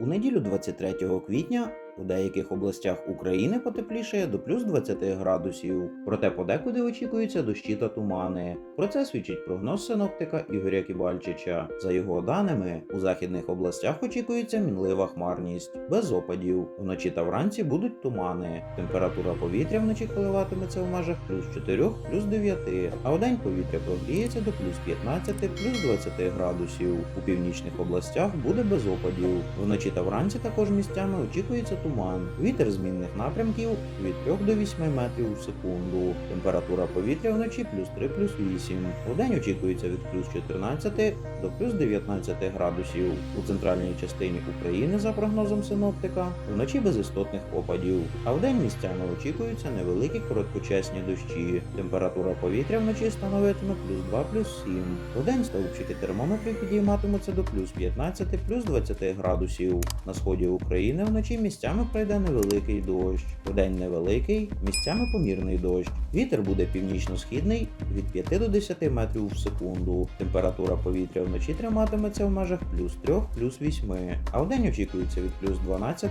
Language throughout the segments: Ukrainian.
У неділю 23 квітня у деяких областях України потеплішає до плюс 20 градусів. Проте подекуди очікуються дощі та тумани. Про це свідчить прогноз синоптика Ігоря Кібальчича. За його даними, у західних областях очікується мінлива хмарність, без опадів. Вночі та вранці будуть тумани. Температура повітря вночі коливатиметься в межах плюс 4, плюс 9, а вдень повітря прогріється до плюс 15, плюс 20 градусів. У північних областях буде без опадів. Вночі та вранці також місцями очікується туман. Вітер змінних напрямків від 3 до 8 метрів у секунду. Температура повітря вночі плюс 3, плюс 8. Вдень очікується від плюс 14 до плюс 19 градусів. У центральній частині України, за прогнозом синоптика, вночі без істотних опадів, а вдень місцями очікуються невеликі короткочасні дощі. Температура повітря вночі становитиме плюс 2, плюс 7. Вдень стовпчики термометрів підійматимуться до плюс 15, плюс 20 градусів. На сході України вночі місцями пройде невеликий дощ. Вдень невеликий, місцями помірний дощ. Вітер буде північно-східний від 5 до 10 метрів в секунду. Температура повітря вночі триматиметься в межах плюс 3, плюс 8, а вдень очікується від плюс 12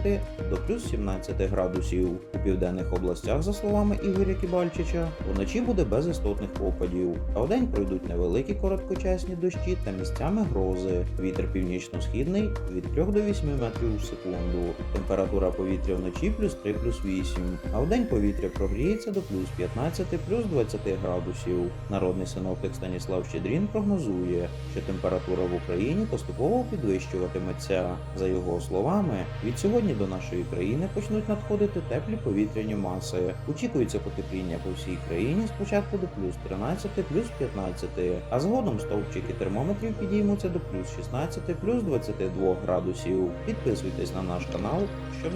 до плюс 17 градусів. У південних областях, за словами Ігоря Кібальчича, вночі буде без істотних опадів, а вдень пройдуть невеликі короткочасні дощі та місцями грози. Вітер північно-східний від 3 до 8 метрів в секунду. Температура повітря вночі плюс 3, плюс 8, а вдень повітря прогріється до плюс 15, плюс 20 градусів. Народний синоптик Станіслав Щедрін прогнозує, що температура в Україні поступово підвищуватиметься. За його словами, від сьогодні до нашої країни почнуть надходити теплі повітряні маси. Очікується потепління по всій країні спочатку до плюс 13, плюс 15, а згодом стовпчики термометрів підіймуться до плюс 16, плюс 22 градусів. Підписуйтесь на наш канал, щоб